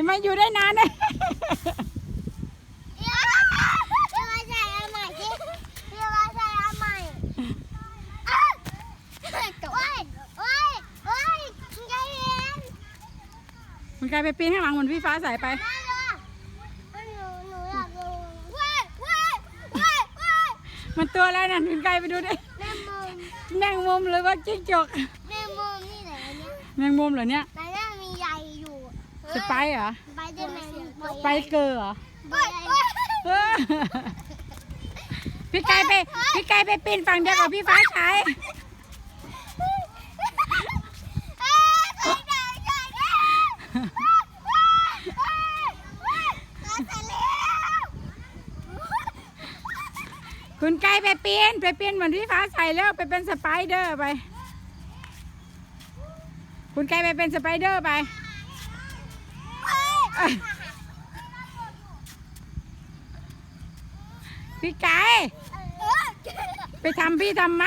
ทำไมอยู่ได้นานเนี่ยยวเดี๋ยวมาใส่อันใหม่สิเดี๋ยวมาใส่อันใหม่อ้าวโอ้ยโอ้ยโอ้ยคุณยายเห็นมันกลายไปปีนข้างหลังเหมือนพี่ฟ้าใส่ไปมันตัวอะไรน่ะคุณกายไปดูดิแม่มุมแมงมุมหรือว่าจิ้งจกแม่มุมนี่ไหนเนี่ยแมงมุมเหรอเนี่ย สไปร์เหรอ ไปได้ไหมสไปเกอร์เหรอเฮ้ยเฮ้ยเออพี่กายไป พี่กายไปปีนฝั่งเดียวกับพี่ฟ้าใสเอ้ยใส่ได้ใส่ได้เฮ้ยเฮ้ยเฮ้ยเฮ้ยเสร็จแล้วคุณกายไปปีนไปปีนเหมือนพี่ฟ้าใสแล้วไปเป็นสไปเดอร์ไป คุณกายไปเป็นสไปเดอร์ไป พี่ไกายเอ้ยไปทำพี่ทำไหม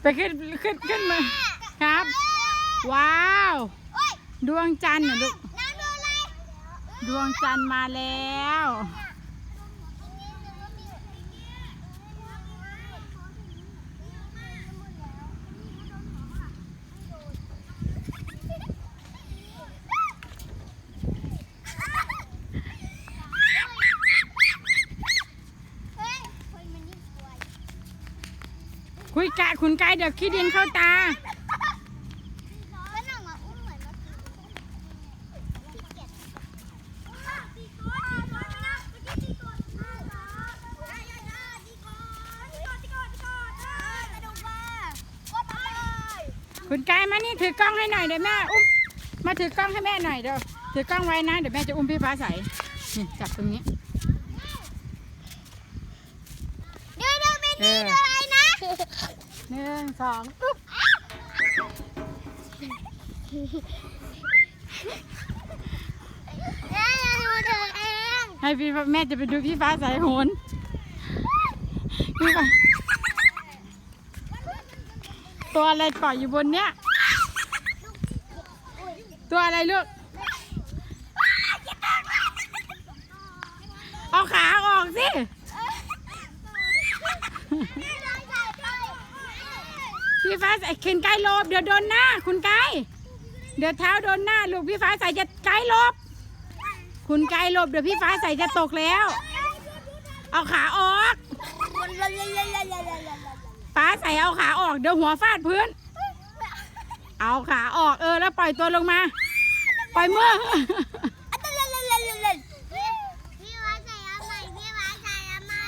ไปขึ้นขึ้นขึ้นมาครับ ว้าว ดวงจันทร์เหรอลูกดวงจันทร์มาแล้ว เฮ้ยคนมันยิ่งกลัว คุยกะคุณกายเดี๋ยวขี้ดินเข้าตาก็นั่งมาอุ้มเหมือนมาตีเก็บตีก่อนตีก่อนนะตีก่อนตีก่อนตีก่อนตีก่อนตีก่อนตีก่อนไปดูว่าก็ไปคุณกายมานี่ถือกล้องให้หน่อยเดี๋ยวแม่อุ้มมาถือกล้องให้แม่หน่อยเดี๋ยวถือกล้องไว้นะเดี๋ยวแม่จะอุ้มพี่ฟ้าใสนี่จับตรงนี้เดี๋ยวเดี๋ยวเป็นนี่เลยน หนึ่งสองปุ๊บแม่ดูเธอเองให้พี่แม่จะไปดูพี่ฟ้าใสโหนพี่ฟ้าตัวอะไรเกาะอยู่บนเนี้ย ตัวอะไรลูก เอาขาออกสิ พี่ฟ้าใส่ขึ้นไกลลบเดี๋ยวโดนหน้า คุณไกลเดี๋ยวเท้าโดนหน้าลูกพี่ฟ้าใส่จะไกลลบ คุณไกลลบเดี๋ยวพี่ฟ้าใส่จะตกแล้ว เอาขาออกฟ้าใส่เอาขาออกเดี๋ยวหัวฟาดพื้น เอาขาออกเออแล้วปล่อยตัวลงมา ปล่อยมือ พี่ว่าใส่เอาใหม่พี่ว่าใส่เอาใหม่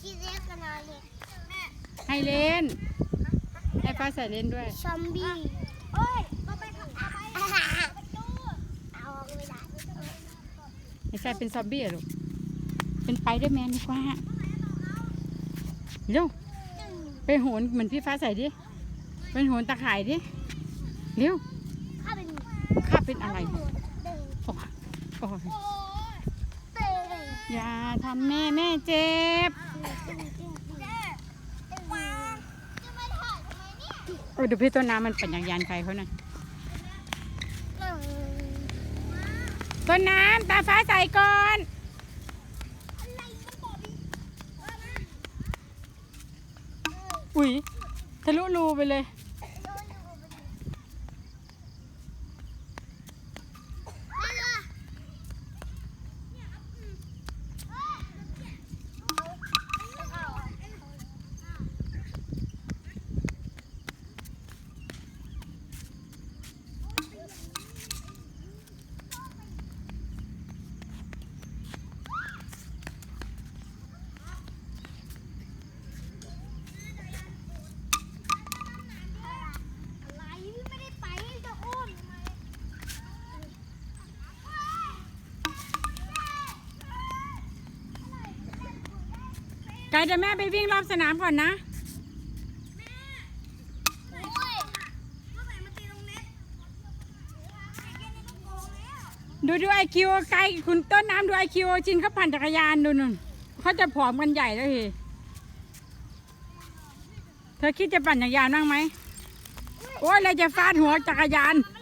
ชี เรียกกันหน่อยเลยให้เล่น ให้ฟ้าใส่เล่นด้วย ซอมบี้โอ้ยก็ไปขับไปเอาไม่ได้ไม่ใช่เป็นซอมบี้เหรอลูก เป็นไปเดอร์แมนดีกว่า เร็ว ไปโหนเหมือนพี่ฟ้าใส่ดิ เป็นโหนตะข่ายดิ เร็ว ข้าเป็นข้าเป็นอะไรเดินโอ้ยโอ้ยเดิน อย่าทำแม่แม่เจ็บเนี่ยโอ้ดูพี่ต้นน้ำมันปั่นจักรยานใครเขาน่ะต้นน้ำตาฟ้าใส่ก่อนอุ๊ยทะลุรูไปเลย เดี๋ยวแม่ไปวิ่งรอบสนามก่อนนะดูดูไอคิวไกลคุณต้นน้ำดูไอคิวจินเขาปั่นจักรยานดูนุ่นเขาจะผอมกันใหญ่แล้วทีเธอคิดจะปั่นจักรยานบ้างไหมโอ้ยเราจะฟาดหัวจักรยานน